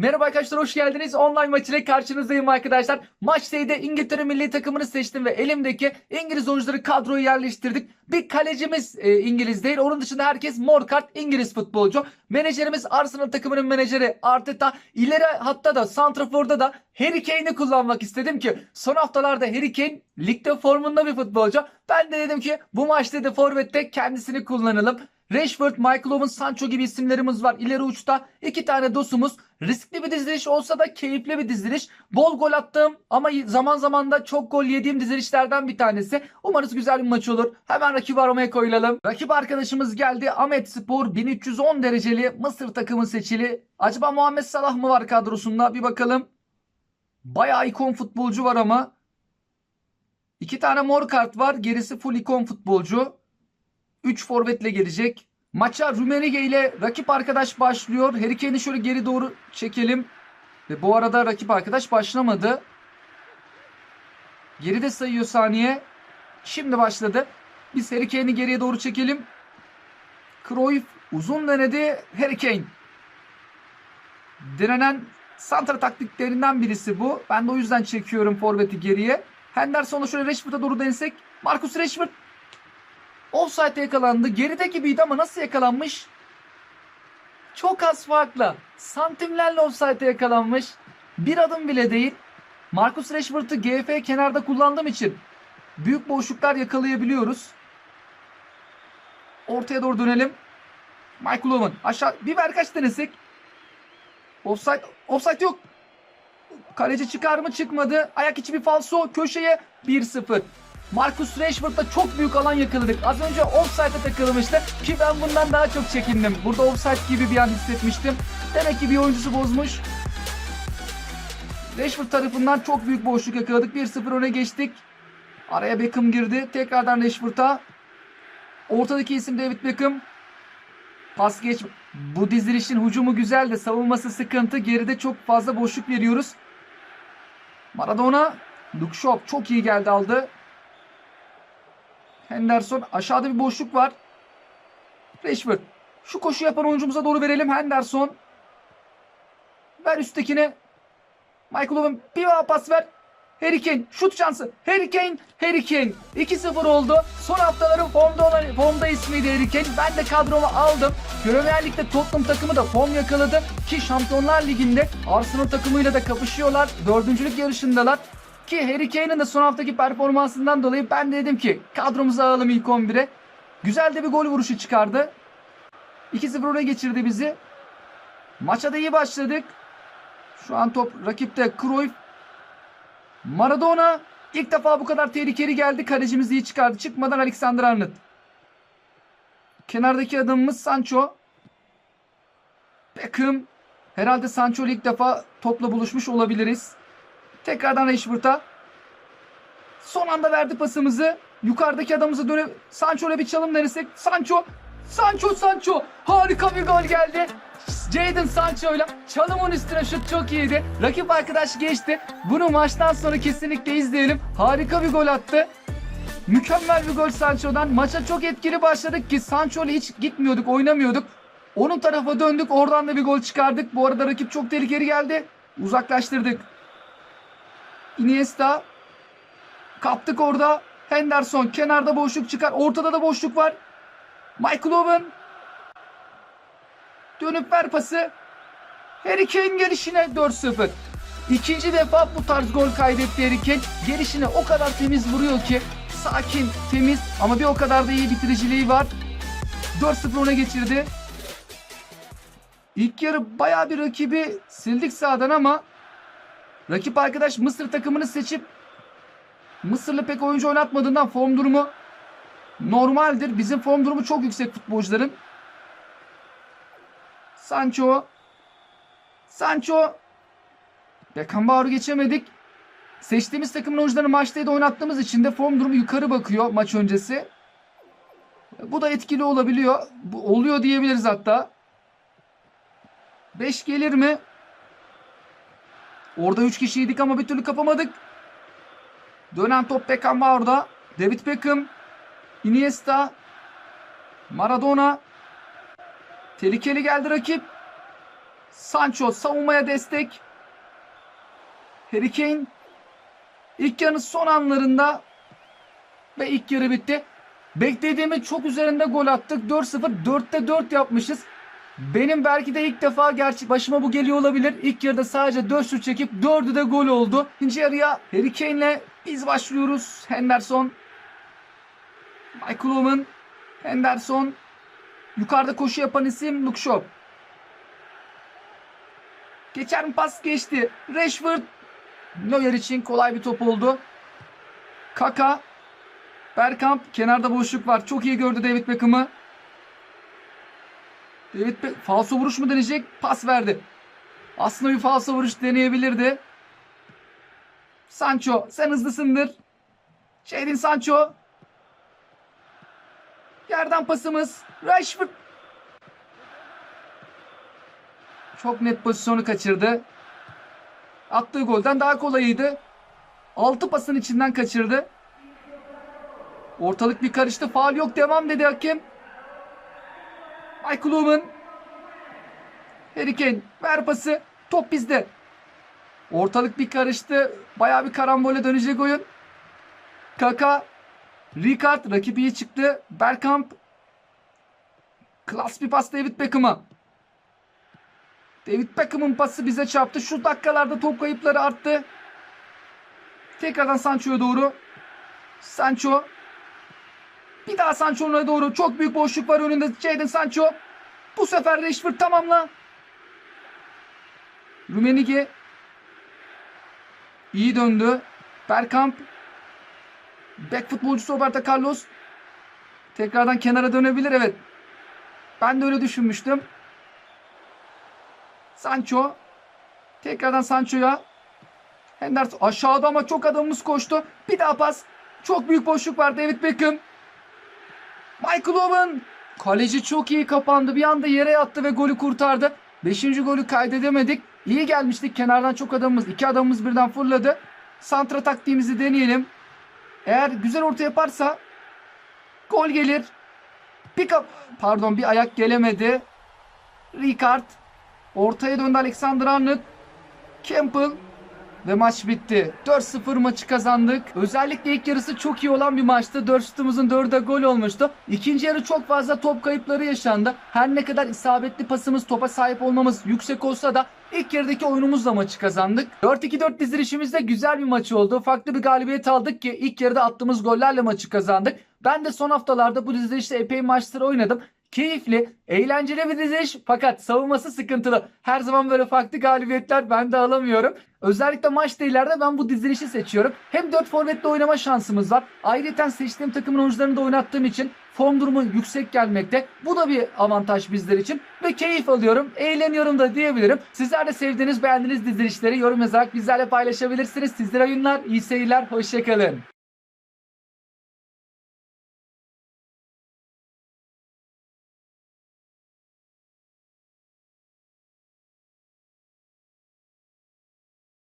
Merhaba arkadaşlar hoş geldiniz. Online maç ile karşınızdayım arkadaşlar. Maç D'de İngiltere milli takımını seçtim ve elimdeki İngiliz oyuncuları kadroya yerleştirdik. Bir kalecimiz e, İngiliz değil. Onun dışında herkes mor kart İngiliz futbolcu. Menajerimiz Arsenal takımının menajeri Arteta. İleri hatta da Santrafor'da da Harry Kane'i kullanmak istedim ki son haftalarda Harry Kane ligde formunda bir futbolcu. Ben de dedim ki bu maçta da forvette kendisini kullanalım. Rashford, Michael Owen, Sancho gibi isimlerimiz var. İleri uçta iki tane dosumuz. Riskli bir diziliş olsa da keyifli bir diziliş. Bol gol attığım ama zaman zaman da çok gol yediğim dizilişlerden bir tanesi. Umarız güzel bir maç olur. Hemen rakip aramaya koyulalım. Rakip arkadaşımız geldi. Ahmet Spor 1310 dereceli Mısır takımı seçili. Acaba Muhammed Salah mı var kadrosunda? Bir bakalım. Bayağı ikon futbolcu var ama. İki tane mor kart var. Gerisi full ikon futbolcu. 3 forvetle gelecek. Maça Rumenige ile rakip arkadaş başlıyor. Harry Kane'i şöyle geri doğru çekelim. Ve bu arada rakip arkadaş başlamadı. Geride sayıyor saniye. Şimdi başladı. Biz Harry Kane'i geriye doğru çekelim. Cruyff uzun denedi. Harry Kane. Denenen santra taktiklerinden birisi bu. Ben de o yüzden çekiyorum forveti geriye. Henderson'la şöyle Rashford'a doğru densek. Marcus Rashford Offside'de yakalandı. Geride gibiydi ama nasıl yakalanmış? Çok az farkla. Santimlerle offside'de yakalanmış. Bir adım bile değil. Marcus Rashford'u GF kenarda kullandığım için büyük boşluklar yakalayabiliyoruz. Ortaya doğru dönelim. Michael Owen aşağı bir kaç denesek. Offside, offside yok. Kaleci çıkar mı çıkmadı. Ayak içi bir falso köşeye 1-0. Marcus Rashford'da çok büyük alan yakaladık. Az önce offside'e takılmıştı ki ben bundan daha çok çekindim. Burada offside gibi bir an hissetmiştim. Demek ki bir oyuncusu bozmuş. Rashford tarafından çok büyük boşluk yakaladık. 1-0 öne geçtik. Araya Beckham girdi. Tekrardan Rashford'a. Ortadaki isim David Beckham. Pas geç. Bu dizilişin hücumu güzel de savunması sıkıntı. Geride çok fazla boşluk veriyoruz. Maradona. Luke Shaw çok iyi geldi aldı. Henderson aşağıda bir boşluk var. Rashford. Şu koşu yapan oyuncumuza doğru verelim. Henderson. Ver üsttekine. Michael Owen bir daha pas ver. Harry Kane şut şansı. Harry Kane, Harry Kane. 2-0 oldu. Son haftaların formda olan formda ismiydi Harry Kane. Ben de kadroma aldım. Premier Lig'de Tottenham takımı da form yakaladı. Ki Şampiyonlar Ligi'nde Arsenal takımıyla da kapışıyorlar. Dördüncülük yarışındalar. Ki Harry Kane'in de son haftaki performansından dolayı ben de dedim ki kadromuza alalım ilk 11'e. Güzel de bir gol vuruşu çıkardı. 2-0 oraya geçirdi bizi. Maça da iyi başladık. Şu an top rakipte Cruyff. Maradona ilk defa bu kadar tehlikeli geldi. Kalecimiz iyi çıkardı. Çıkmadan Alexander Arnold. Kenardaki adamımız Sancho. Beckham. Herhalde Sancho ilk defa topla buluşmuş olabiliriz. Tekrardan Rashford'a. Son anda verdi pasımızı. Yukarıdaki adamımıza dönüp Sancho'yla bir çalım denesek. Sancho, Sancho, Sancho. Harika bir gol geldi. Jadon Sancho'yla çalımın üstüne şut çok iyiydi. Rakip arkadaş geçti. Bunu maçtan sonra kesinlikle izleyelim. Harika bir gol attı. Mükemmel bir gol Sancho'dan. Maça çok etkili başladık ki Sancho'yla hiç gitmiyorduk, oynamıyorduk. Onun tarafa döndük. Oradan da bir gol çıkardık. Bu arada rakip çok tehlikeli geldi. Uzaklaştırdık. Iniesta kaptık orada. Henderson kenarda boşluk çıkar. Ortada da boşluk var. Michael Owen dönüp ver pası. Harry Kane gelişine 4-0. İkinci defa bu tarz gol kaydetti Harry Kane. Gelişine o kadar temiz vuruyor ki sakin, temiz ama bir o kadar da iyi bitiriciliği var. 4-0 öne geçirdi. İlk yarı bayağı bir rakibi sildik sağdan ama Rakip arkadaş Mısır takımını seçip Mısırlı pek oyuncu oynatmadığından form durumu normaldir. Bizim form durumu çok yüksek futbolcuların. Sancho Sancho Beckenbauer'u geçemedik. Seçtiğimiz takımın oyuncularını maçta da oynattığımız için de form durumu yukarı bakıyor maç öncesi. Bu da etkili olabiliyor. Bu oluyor diyebiliriz hatta. 5 gelir mi? Orada 3 kişiydik ama bir türlü kapamadık. Dönen top Beckenbauer'da. David Beckham. Iniesta. Maradona. Tehlikeli geldi rakip. Sancho savunmaya destek. Harry Kane ilk yarının son anlarında ve ilk yarı bitti. Beklediğimin çok üzerinde gol attık. 4-0. 4'te 4 yapmışız. Benim belki de ilk defa gerçi başıma bu geliyor olabilir. İlk yarıda sadece 4 şut çekip 4'ü de gol oldu. İkinci yarıya Harry Kane'le biz başlıyoruz. Henderson. Michael Owen. Henderson. Yukarıda koşu yapan isim Luke Shaw. Geçen pas geçti. Rashford. Neuer için kolay bir top oldu. Kaka. Bergkamp. Kenarda boşluk var. Çok iyi gördü David Beckham'ı. David Beck falso vuruş mu deneyecek? Pas verdi. Aslında bir falso vuruş deneyebilirdi. Sancho sen hızlısındır. Jadon Sancho. Yerden pasımız. Rashford. Çok net pozisyonu kaçırdı. Attığı golden daha kolayıydı. 6 pasın içinden kaçırdı. Ortalık bir karıştı. Faal yok devam dedi hakem. Michael Owen. Harry Kane ver pası. Top bizde. Ortalık bir karıştı. Bayağı bir karambole dönecek oyun. Kaka. Ricard rakip iyi çıktı. Bergkamp. Klas bir pas David Beckham'a. David Beckham'ın pası bize çarptı. Şu dakikalarda top kayıpları arttı. Tekrardan Sancho'ya doğru. Sancho. Bir daha Sancho'ya doğru. Çok büyük boşluk var önünde. Jadon Sancho. Bu sefer Rashford tamamla. Rumenige. İyi döndü. Bergkamp. Back futbolcusu Roberto Carlos. Tekrardan kenara dönebilir. Evet. Ben de öyle düşünmüştüm. Sancho. Tekrardan Sancho'ya. Henderson aşağıda ama çok adamımız koştu. Bir daha pas. Çok büyük boşluk var David Beckham. Michael Owen. Kaleci çok iyi kapandı. Bir anda yere yattı ve golü kurtardı. Beşinci golü kaydedemedik. İyi gelmiştik. Kenardan çok adamımız. iki adamımız birden fırladı. Santra taktiğimizi deneyelim. Eğer güzel orta yaparsa gol gelir. Pick up. Pardon bir ayak gelemedi. Ricard. Ortaya döndü Alexander Arnold. Campbell. Ve maç bitti. 4-0 maçı kazandık. Özellikle ilk yarısı çok iyi olan bir maçtı. 4 şutumuzun 4'e gol olmuştu. İkinci yarı çok fazla top kayıpları yaşandı. Her ne kadar isabetli pasımız, topa sahip olmamız yüksek olsa da ilk yarıdaki oyunumuzla maçı kazandık. 4-2-4 dizilişimizde güzel bir maç oldu. Farklı bir galibiyet aldık ki ilk yarıda attığımız gollerle maçı kazandık. Ben de son haftalarda bu dizilişte epey maçları oynadım. Keyifli, eğlenceli bir diziliş fakat savunması sıkıntılı. Her zaman böyle farklı galibiyetler ben de alamıyorum. Özellikle maç değillerde ben bu dizilişi seçiyorum. Hem 4 forvetle oynama şansımız var. Ayrıca seçtiğim takımın oyuncularını da oynattığım için form durumu yüksek gelmekte. Bu da bir avantaj bizler için. Ve keyif alıyorum, eğleniyorum da diyebilirim. Sizler de sevdiğiniz, beğendiğiniz dizilişleri yorum yazarak bizlerle paylaşabilirsiniz. Sizlere oyunlar, iyi seyirler, hoşçakalın.